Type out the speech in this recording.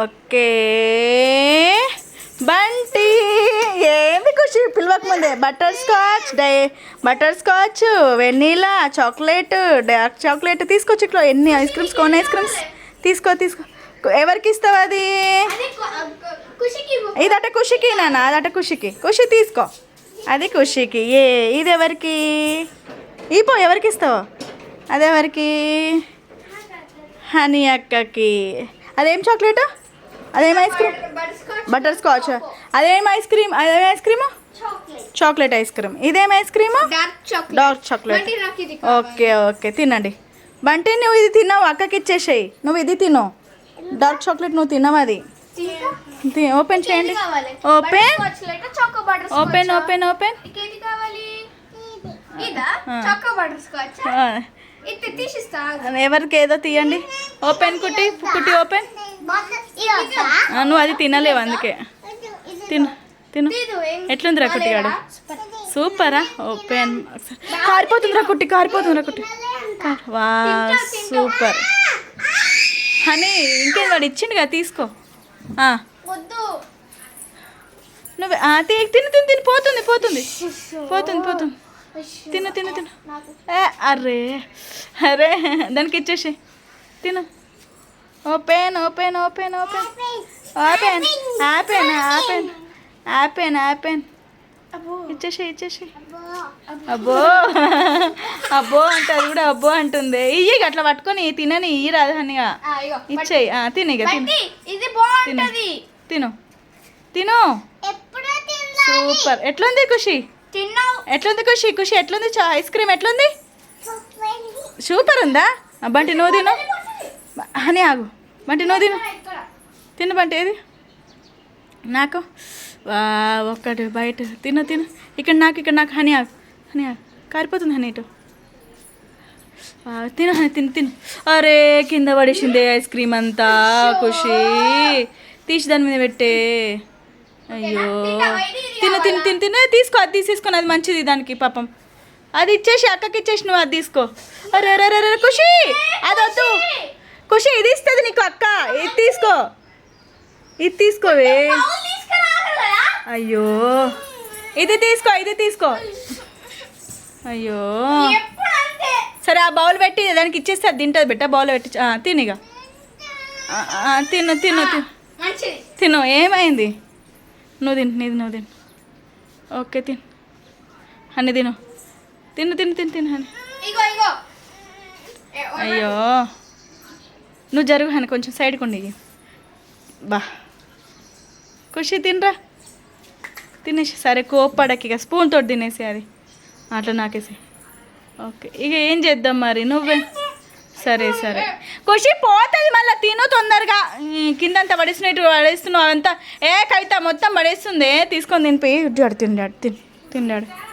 Okay. Bunty. ఏంది ఖుషి? పిలవక ముందే. Butterscotch die butterscotch vanilla chocolate dark chocolate తీసుకొచ్చి ఇట్లా. ఎన్ని ice creams cone ice creams? తీసుకో తీసుకో. ఎవరికి ఇస్తావు అది. ఇదట ఖుషికి నాన్న అదట ఖుషికి. ఖుషి తీసుకో. అది ఖుషికి. ఏ ఇది ఎవరికి? ఈపో ఎవరికి ఇస్తావు? అదెవరికి హనీ అక్కకి. అదేం చాక్లెట్? అదేం ఐస్ క్రీమ్ బటర్ స్కాచ్ అదేం ఐస్ క్రీమ్ అదేం ice cream chocolate ice cream ఇదేం ice cream dark chocolate okay okay తినండి. బంటి నువ్వు ఇది తిన్నావు? అక్కకి ఇచ్చేసేయి. నువ్వు ఇది తిను. డార్క్ చాక్లెట్ నువ్వు తినవు అది. ఓపెన్ చేయండి. ఓపెన్ ఓపెన్ ఓపెన్ ఓపెన్ ఎవరికి ఏదో తీయండి. ఓపెన్ కుట్టి కుట్టి ఓపెన్ నువ్వు అది తినలేవు అందుకే. తిను తిను. ఎట్లుందిరా కుట్టిగాడు? సూపరా? ఓపెన్ కారిపోతుందిరా కుట్టి కారిపోతుందిరా కుట్టి. వా సూపర్. హనీ ఇంకేం వాడు ఇచ్చిండు కదా తీసుకో నువ్వు తిను తిను తిను పోతుంది పోతుంది. పోతుంది పోతుంది. తిను తిను తిను. ఏ, అరే అరే దానికి ఇచ్చేసి తిను. Open open open open open open open open open ఇచ్చేసి ఇచ్చేసి అబ్బో. అబ్బో. అబ్బో అంటే అది కూడా అబ్బో అంటుంది. ఇయ్యి అట్లా పట్టుకొని తినని ఇయ్యి ఇగో ఇచ్చేయి. ఆ, తిను ఇక తిను. తిను. తిను. సూపర్. ఎట్లుంది ఖుషి? ఎట్లుంది ఖుషి? ఖుషి ఎట్లుంది చా- ఐస్ క్రీమ్ ఎట్లుంది? సూపర్ ఉందా? ఆ, బంటి నువ్వు తిను. హనీ ఆగు. బంటి నువ్వు తిను. తిను బంటి ఏది? నాకు? ఒక్కటి బయట. తిను తిను. ఇక్కడ నాకు ఇక్కడ నాకు. హనీ ఆగు. హనీ ఆగు. కారిపోతుంది హనీ ఇటు. తిను హనీ తిను తిను. అరే కింద పడేసింది ఐస్ క్రీమ్ అంతా. ఖుషి. తీసి దాని మీద పెట్టే. అయ్యో. తిను తిను తిను తిను. తీసుకో అది తీసేసుకొని అది మంచిది దానికి పాపం. అది ఇచ్చేసి అక్కకి ఇచ్చేసి నువ్వు అది తీసుకో. అరే అరే అరే ఖుషి. అది వద్దు ఖుషి ఇది ఇస్తుంది నీకు అక్క. ఇది తీసుకో. ఇది తీసుకోవే అయ్యో. ఇది తీసుకో ఇది తీసుకో. అయ్యో. సరే ఆ బౌల్ పెట్టి దానికి ఇచ్చేస్తే అది తింటుంది బిడ్డ. బౌల్ పెట్టి ఆ, తిను తిను తిను ఏమైంది? నువ్వు తిను నీది నువ్వు తిను. ఓకే తిను. హని తిను. తిను తిను తిను తిను ఓ- అయ్యో. నువ్వు జరుగు హని కొంచెం సైడ్కి ఉండి బా. ఖుషి తినరా. తినేసి సరే కోప్పడకి ఇక. స్పూన్తో తినేసి అది. అట్లా నాకేసి. ఓకే. ఇక ఏం చేద్దాం మరి? నువ్వే. సరే సరే. ఖుషి పోతుంది మళ్ళీ. తిను తొందరగా. కిందంతా పడేసినట్టు పడేస్తున్నావు అదంతా. ఏ కవిత మొత్తం పడేస్తుంది. తీసుకొని తినిపోయి తిండాడు తిన్ తిండాడు